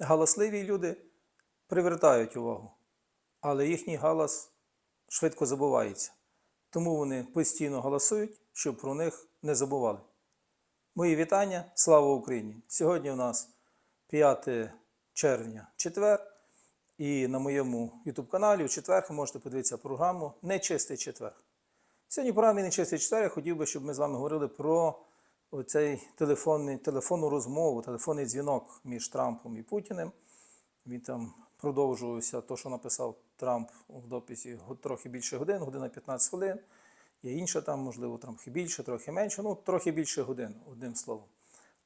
галасливі люди привертають увагу, але їхній галас швидко забувається. Тому вони постійно галасують, щоб про них не забували. Мої вітання, слава Україні! Сьогодні у нас 5 червня, четвер. І на моєму YouTube каналі у четвер ви можете подивитися програму Нечистий четвер. Сьогодні програмі Нечистий четвер я хотів би, щоб ми з вами говорили про оцей телефонний, телефонну розмову, телефонний дзвінок між Трампом і Путіним. Він там продовжувався, то, що написав Трамп в дописі трохи більше годин, година 15 хвилин. Є інша там, можливо, трохи більше, трохи менше, ну трохи більше годин, одним словом.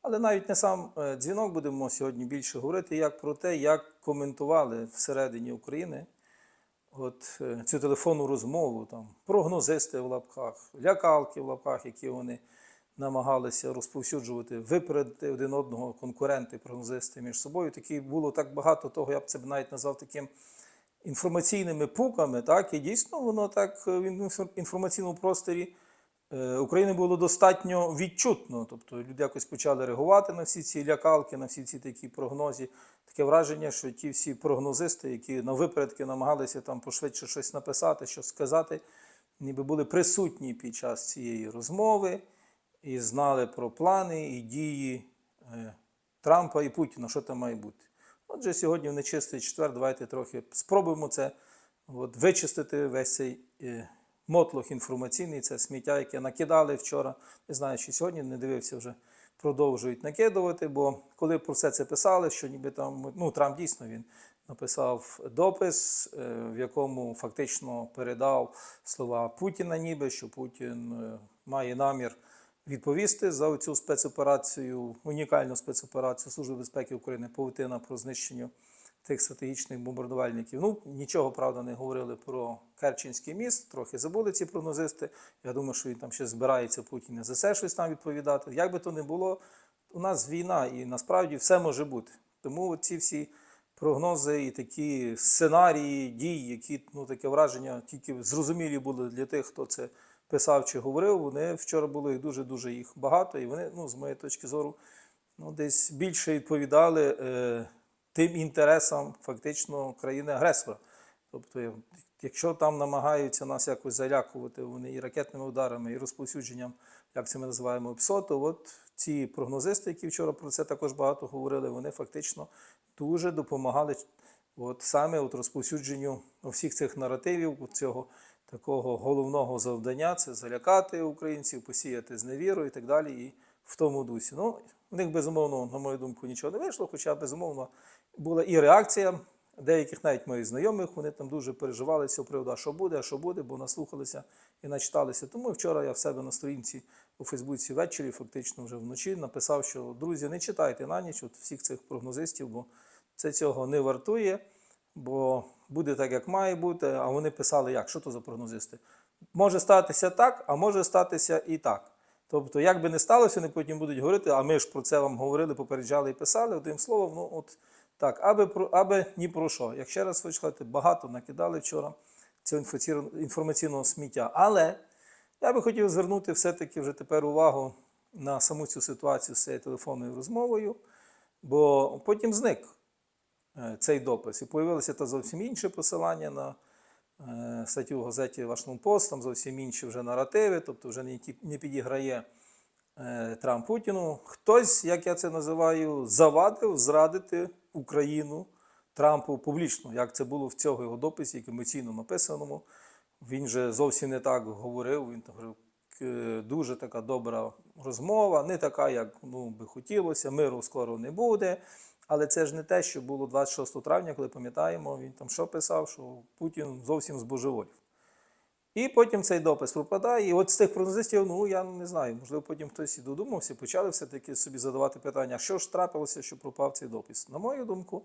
Але навіть не сам е, дзвінок будемо сьогодні більше говорити, як про те, як коментували всередині України от, е, цю телефонну розмову, там, прогнозисти в лапках, лякалки в лапках, які вони намагалися розповсюджувати, випередити один одного конкуренти, прогнозисти між собою. Такі було так багато того, я б це б навіть назвав таким інформаційними пуками, так, і дійсно воно так е, в інфо- інформаційному просторі е, України було достатньо відчутно. Тобто люди якось почали реагувати на всі ці лякалки, на всі ці такі прогнози. Таке враження, що ті всі прогнозисти, які на випередки намагалися там пошвидше щось написати, щось сказати, ніби були присутні під час цієї розмови і знали про плани і дії е, Трампа і Путіна, що там має бути. Отже, сьогодні в нечистий четвер, давайте трохи спробуємо це от, вичистити весь цей е, мотлох інформаційний, це сміття, яке накидали вчора. Не знаю, чи сьогодні не дивився вже. Продовжують накидувати, бо коли про все це писали, що ніби там ну Трамп дійсно він написав допис, е, в якому фактично передав слова Путіна, ніби що Путін має намір відповісти за цю спецоперацію, унікальну спецоперацію Служби безпеки України Павутина про знищення тих стратегічних бомбардувальників. Ну нічого правда не говорили про Керченський міст, трохи забули ці прогнозисти. Я думаю, що він там ще збирається Путін за це щось там відповідати. Як би то не було, у нас війна, і насправді все може бути. Тому ці всі прогнози і такі сценарії дій, які ну таке враження тільки зрозумілі були для тих, хто це писав чи говорив. Вони вчора було їх дуже дуже їх багато, і вони, ну з моєї точки зору, ну десь більше відповідали е, тим інтересам фактично країни-агресора. Тобто, якщо там намагаються нас якось залякувати, вони і ракетними ударами, і розповсюдженням, як це ми називаємо ПСО, то от ці прогнозисти, які вчора про це також багато говорили, вони фактично дуже допомагали от саме от розповсюдженню всіх цих наративів, цього такого головного завдання це залякати українців, посіяти зневіру і так далі, і в тому дусі. Ну, в них безумовно, на мою думку, нічого не вийшло, хоча безумовно була і реакція деяких навіть моїх знайомих, вони там дуже переживали з цього приводу, а що буде, а що буде, бо наслухалися і начиталися. Тому вчора я в себе на сторінці у Фейсбуці ввечері, фактично вже вночі, написав, що друзі, не читайте на ніч от всіх цих прогнозистів, бо це цього не вартує, бо буде так, як має бути. А вони писали, як? Що то за прогнозисти? Може статися так, а може статися і так. Тобто, як би не сталося, вони потім будуть говорити, а ми ж про це вам говорили, попереджали і писали. Одним словом, ну от так, аби про аби ні про що. Як ще раз сказати, багато накидали вчора цього інформаційного сміття. Але я би хотів звернути все-таки вже тепер увагу на саму цю ситуацію з цією телефонною розмовою, бо потім зник е, цей допис. І появилося та зовсім інше посилання на е, статтю в газеті Вашингтон Пост, там зовсім інші вже наративи, тобто вже не, підіграє е, Трамп Путіну. Хтось, як я це називаю, завадив зрадити Україну Трампу публічно, як це було в цього його дописі, як емоційно написаному. Він же зовсім не так говорив. Він там говорив, дуже така добра розмова, не така, як ну, би хотілося, миру скоро не буде. Але це ж не те, що було 26 травня, коли пам'ятаємо, він там що писав, що Путін зовсім збожеволів. І потім цей допис пропадає. І от з тих прогнозистів, ну я не знаю, можливо, потім хтось і додумався, почали все-таки собі задавати питання, що ж трапилося, що пропав цей допис. На мою думку,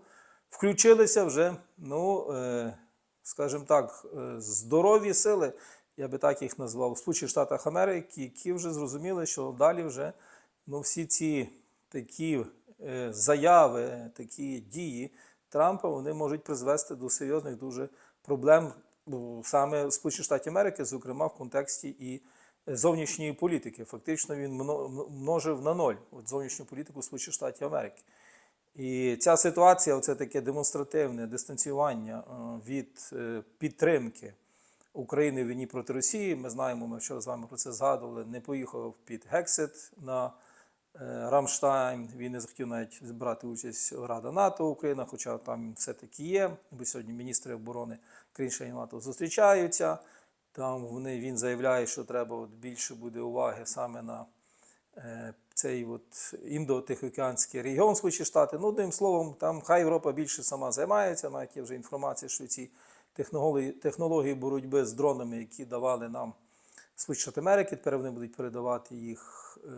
включилися вже, ну, е, скажімо так, е, здорові сили, я би так їх назвав, у Сполучених Штатах Америки, які вже зрозуміли, що далі вже ну, всі ці такі е, заяви, такі дії Трампа, вони можуть призвести до серйозних дуже проблем саме Сполучених Штатів Америки, зокрема в контексті і зовнішньої політики. Фактично він множив на ноль от зовнішню політику Сполучених Штатів Америки. І ця ситуація це таке демонстративне дистанціювання е, від е, підтримки України війні проти Росії. Ми знаємо, ми вчора з вами про це згадували. Не поїхав під Гексит на е, Рамштайн. Він не захотів навіть брати участь в Рада НАТО Україна, хоча там все-таки є. Бо сьогодні міністри оборони країн-членів НАТО зустрічаються. Там вони, він заявляє, що треба от більше буде уваги саме на е, цей от індо-тихоокеанський регіон Сполучені Штати. Ну, одним словом, там хай Європа більше сама займається, навіть є вже інформація, що ці технології, технології боротьби з дронами, які давали нам Сполучені Америки, тепер вони будуть передавати їх е,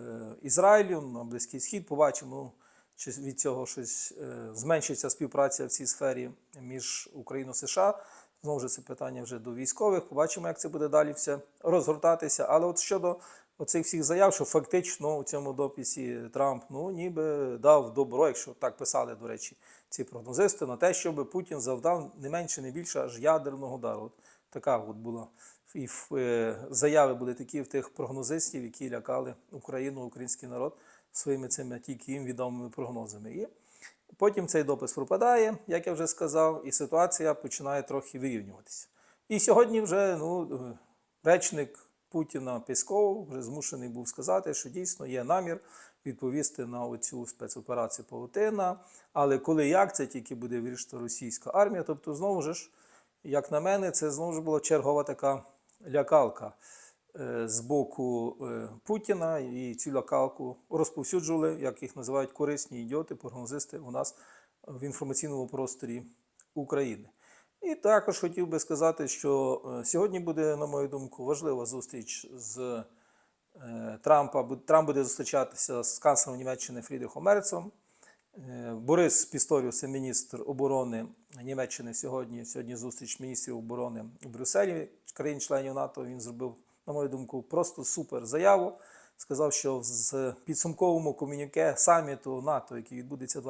Ізраїлю на Близький Схід. Побачимо, чи від цього щось е, зменшиться співпраця в цій сфері між Україною і США. Знову ж це питання вже до військових. Побачимо, як це буде далі все розгортатися. Але от щодо оцих всіх заяв, що фактично у цьому дописі Трамп ну ніби дав добро, якщо так писали, до речі, ці прогнозисти, на те, щоб Путін завдав не менше, не більше аж ядерного удару. От така от була. І е, заяви були такі в тих прогнозистів, які лякали Україну, український народ своїми цими тільки їм відомими прогнозами. І Потім цей допис пропадає, як я вже сказав, і ситуація починає трохи вирівнюватися. І сьогодні вже ну, е, речник Путіна Песков вже змушений був сказати, що дійсно є намір відповісти на оцю спецоперацію Павутина. Але коли як це тільки буде вирішити російська армія, тобто, знову ж, як на мене, це знову ж була чергова така лякалка е, з боку е, Путіна, і цю лякалку розповсюджували, як їх називають корисні ідіоти, прогнозисти у нас в інформаційному просторі України. І також хотів би сказати, що е, сьогодні буде, на мою думку, важлива зустріч з е, Трампа. Трамп буде зустрічатися з канцлером Німеччини Фрідрихом Мерцем. Е, Борис Пісторіус, міністр оборони Німеччини сьогодні. Сьогодні зустріч міністрів оборони у Брюсселі, країн-членів НАТО. Він зробив, на мою думку, просто супер заяву. Сказав, що в підсумковому комюніке саміту НАТО, який відбудеться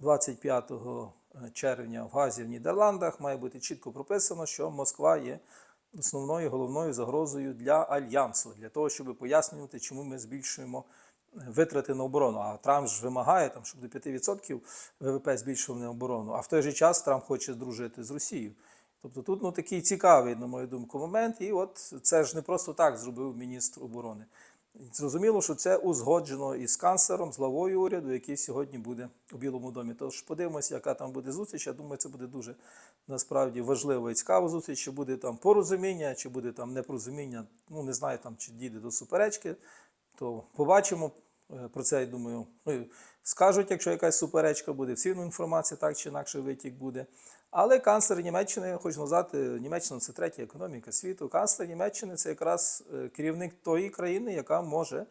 24-25 червня в Газі в Нідерландах, має бути чітко прописано, що Москва є основною головною загрозою для альянсу, для того, щоб пояснювати, чому ми збільшуємо витрати на оборону. А Трамп ж вимагає, там, щоб до 5% ВВП збільшували на оборону. А в той же час Трамп хоче дружити з Росією. Тобто тут ну, такий цікавий, на мою думку, момент. І от це ж не просто так зробив міністр оборони. Зрозуміло, що це узгоджено із канцлером, з главою уряду, який сьогодні буде у Білому домі. Тож подивимося, яка там буде зустріч. Я думаю, це буде дуже насправді важлива і цікава зустріч. Чи буде там порозуміння, чи буде там непорозуміння. Ну не знаю, там чи дійде до суперечки. То побачимо про це, я думаю, ну, скажуть, якщо якась суперечка буде, всі інформація так чи інакше витік буде. Але канцлер Німеччини, хочу назвати, Німеччина це третя економіка світу. Канцлер Німеччини це якраз е, керівник тої країни, яка може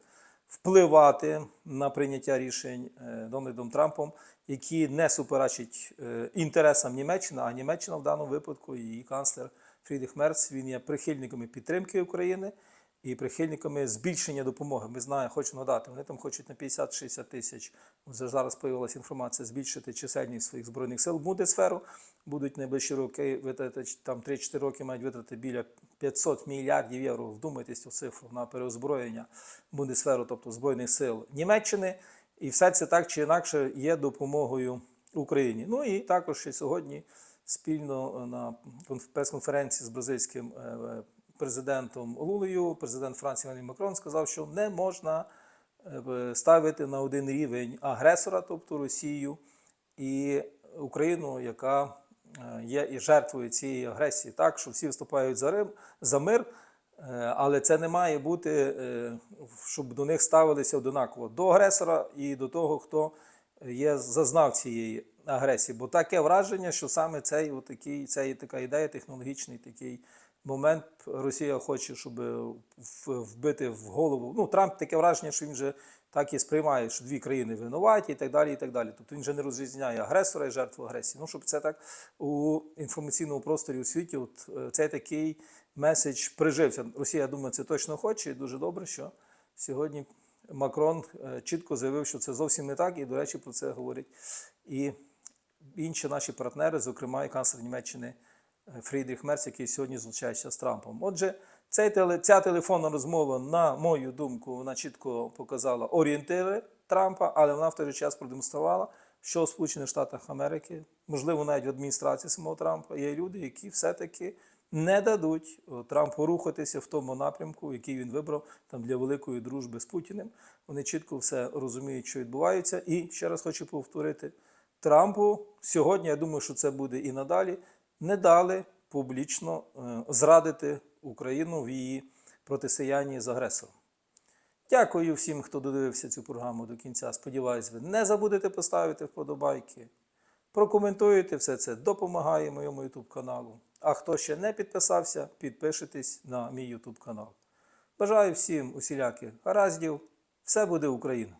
впливати на прийняття рішень е, Дональдом Трампом, які не суперечать е, інтересам Німеччини, а Німеччина в даному випадку, її канцлер Фрідріх Мерц, він є прихильниками підтримки України і прихильниками збільшення допомоги. Ми знаємо, хочу нагадати, вони там хочуть на 50-60 тисяч. Зараз з'явилася інформація збільшити чисельність своїх збройних сил в Бундесферу. Будуть найближчі роки витрати там 3-4 роки мають витрати біля 500 мільярдів євро. Вдумайтесь у цифру на переозброєння Бундесферу, тобто збройних сил Німеччини. І все це так чи інакше є допомогою Україні. Ну і також ще сьогодні спільно на конф- прес-конференції з бразильським е, президентом Лулею, президент Франції Еммануель Макрон сказав, що не можна е, ставити на один рівень агресора, тобто Росію, і Україну, яка е, є і жертвою цієї агресії, так що всі виступають за Рим за мир. Е, Але це не має бути, щоб до них ставилися однаково до агресора і до того, хто є зазнав цієї агресії. Бо таке враження, що саме цей отакий, є така ідея, технологічний такий момент Росія хоче, щоб вбити в голову. Ну, Трамп таке враження, що він вже так і сприймає, що дві країни винуваті і так далі. і так далі. Тобто він вже не розрізняє агресора і жертву агресії. Ну, щоб це так у інформаційному просторі у світі, от е, цей такий меседж прижився. Росія, я думаю, це точно хоче, і дуже добре, що сьогодні Макрон е, чітко заявив, що це зовсім не так, і, до речі, про це говорять і інші наші партнери, зокрема і канцлер Німеччини е, Фрідріх Мерц, який сьогодні зустрічається з Трампом. Отже, цей ця телефонна розмова, на мою думку, вона чітко показала орієнтири Трампа, але вона в той же час продемонструвала, що в Сполучених Штатах Америки, можливо, навіть в адміністрації самого Трампа, є люди, які все-таки не дадуть Трампу рухатися в тому напрямку, який він вибрав там для великої дружби з Путіним. Вони чітко все розуміють, що відбувається. І ще раз хочу повторити: Трампу сьогодні, я думаю, що це буде і надалі, не дали публічно е, зрадити Україну в її протистоянні з агресором. Дякую всім, хто додивився цю програму до кінця. Сподіваюсь, ви не забудете поставити вподобайки. Прокоментуєте все це, допомагає моєму YouTube каналу. А хто ще не підписався, підпишитесь на мій YouTube канал. Бажаю всім усіляких гараздів. Все буде Україна!